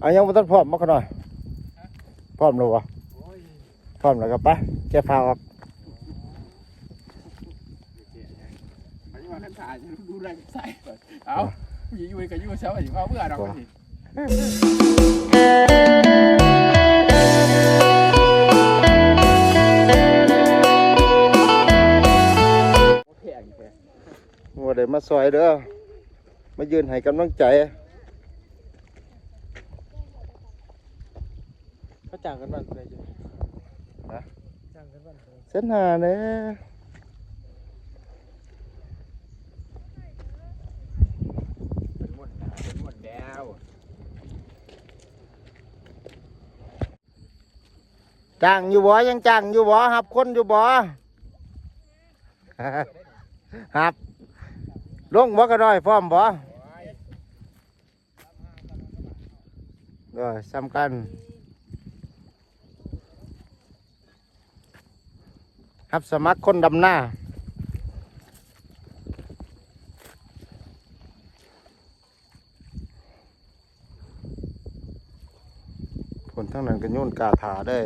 เอายังบ่ทันพร้อมมาขน่อยพร้อมแล้ววะโอ้ยพร้อมแล้วก็ไปแกพาออกอันนี้ว่าขั้นถ่ายดูแลใส่ก่อนเอาผู้หญิงอยู่กับอยู่เช้าไปถึงเขาเบื่อดอกกันสิแข็งแข็งบ่ได้มาซอยเด้อมายืนให้กำลังใจ เขาจ้างกันบ้านอะไรอยู่ฮะจ้างกันบ้านอะไรเส้นหาเด้อเป็นหมดเป็นหมดแล้วจ้างอยู่บ่ยังจ้างอยู่บ่ครับคนอยู่บ่ครับลงบ่ก็ได้พร้อมบ่ก็สำคัญ ครับสมัครคนดำหน้า ผลทั้งนั้นก็โยนกาถาได้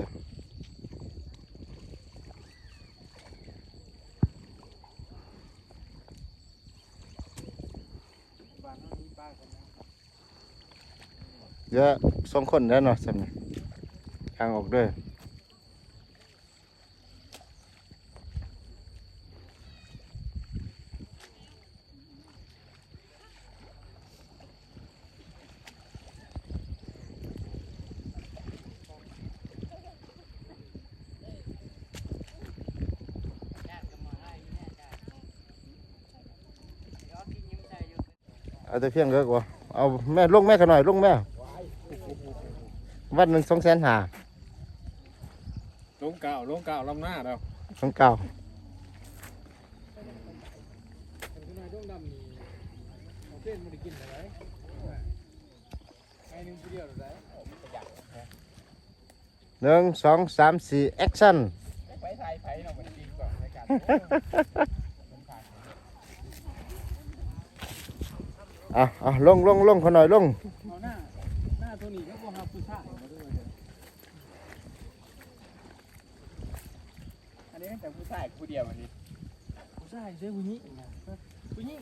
เยอะสองคนแล้วเนาะสำนักทางออกด้วย เอาแต่เพียงเลิกวะเอาแม่ลงแม่กันหน่อยลงแม่วันหนึ่งสองแสนหาลงเก่าลงเก่าลำหน้าเราของเก่าเป็นนายดงดำนี่ของเส้นมันได้กินอะไรไอ้หนึ่งผู้เดียวได้หนึ่งสองสามสี่แอคชั่น ไปไทยไผ่เนาะมันจริงก่ อนในการอะอะลงลงลงเขาหน่อยลงเอาหน้าหน้าตัวนี้ก็บ่หาผู้ชายมาด้วยอันนี้แต่ผู้ชายผู้เดียวอันนี้ผู้ชายเสื้อผู้หญิงนะผู้หญิง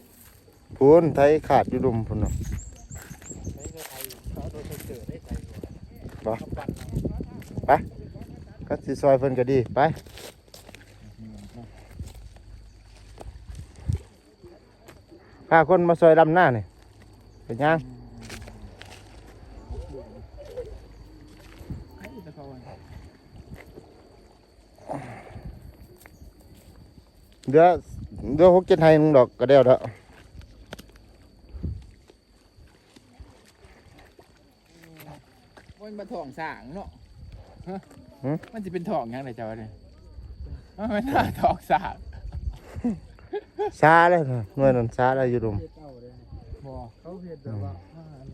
พูนไทยขาดอยู่ดุมพูนเนาะใช้ไทยเขาโดนเกิดได้ใจบ่ปั่นก็สิซอยเพิ่นก็ดีไปพาคนมาซอยดำหน้านี่ เป็นยังไอ้ตะเขาเดี๋ยวเดี๋ยวหกเจ็ดให้มึงดอกก็เดียวเด้อมันมาทองสางเนาะมันจะเป็นทองยังไงเจ้าเนี่ยมันเป็นทองสางซาเลยนะหน่วยนั้นซาเลยอยู่ดุม เฮ็ดเอาเลยบ่เขาเฮ็ดแบบว่าอาหาร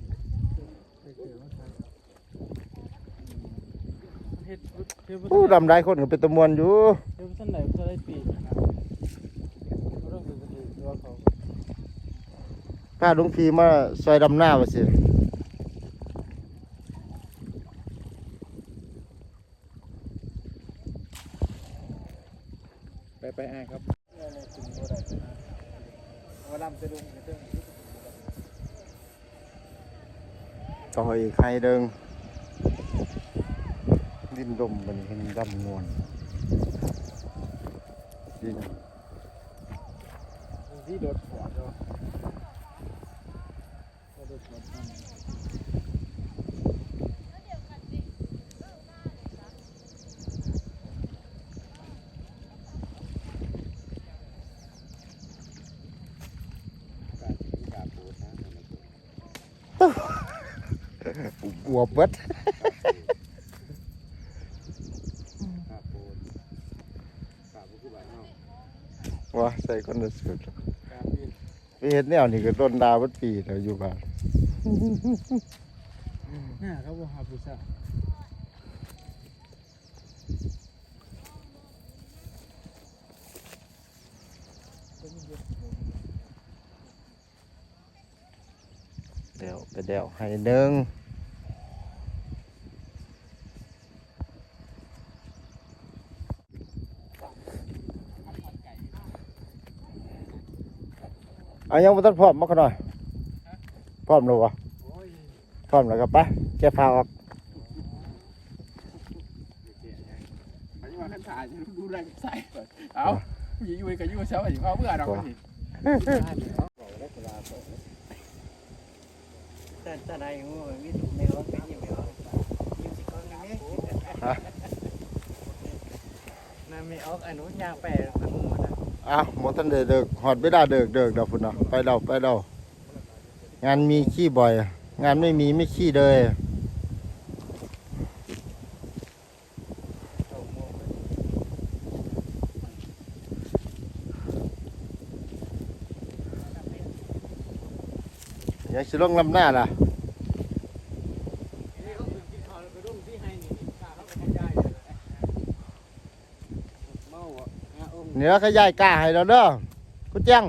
เกิดมาทานเฮ็ดเฮ็ดโอ้ดำได้คนก็เป็นตะมวนอยู่เฮ็ดท่านไหนก็ได้ปีนะเขาต้องเป็นคนอื่นตัวเขาพาหลุงพีมาซอยดำหน้าว่าสิไปไปไอ้ครับว่าลำจะลงจะเติม ต่ออีกใครเดิงดินดมมันเห็นดำงวนดินที่โดดหัวเนาะ อวบเบิดว้าใส่คนละสุดการบินไปเห็นแนวนี่ก็ต้นดาวเบัดปีแล้วอยู่บ้านหน้าเขาบ่หาผู้ชายเดี๋ยวไปเดี๋ยวให้หนึ่ง เอายังบ่ทันพร้อมมาขน่อยพร้อมแล้ววะโอ้ยพร้อมแล้วก็ไปแก้ผ้าออกอันนี้ว่าขั้นถ่ายจะดูแรงใส่ก่อนเอาผู้หญิงอยู่กับอยู่เช้าสิเอาเมื่อดอกสิบ้านเนี่ยเขาบอกแล้วกลาเปิดแต่แต่ใดงูมีถูกแมวเป็นอยู่แล้วยิงสิก้อนนี้นั่นไม่ออกอนุญาตไปทางงูนะ อ้าวหมดทันได้เดิกหอดไม่ได้เดิกเดิกดอกพุ่นเนาะไปเดาไปเดางานมีขี้บ่อย งานไม่มีไม่ขี้เลยยังสิลงลำหน้าล่ะ เนื้อขยายกาให้เราเด้อกูแจ้ง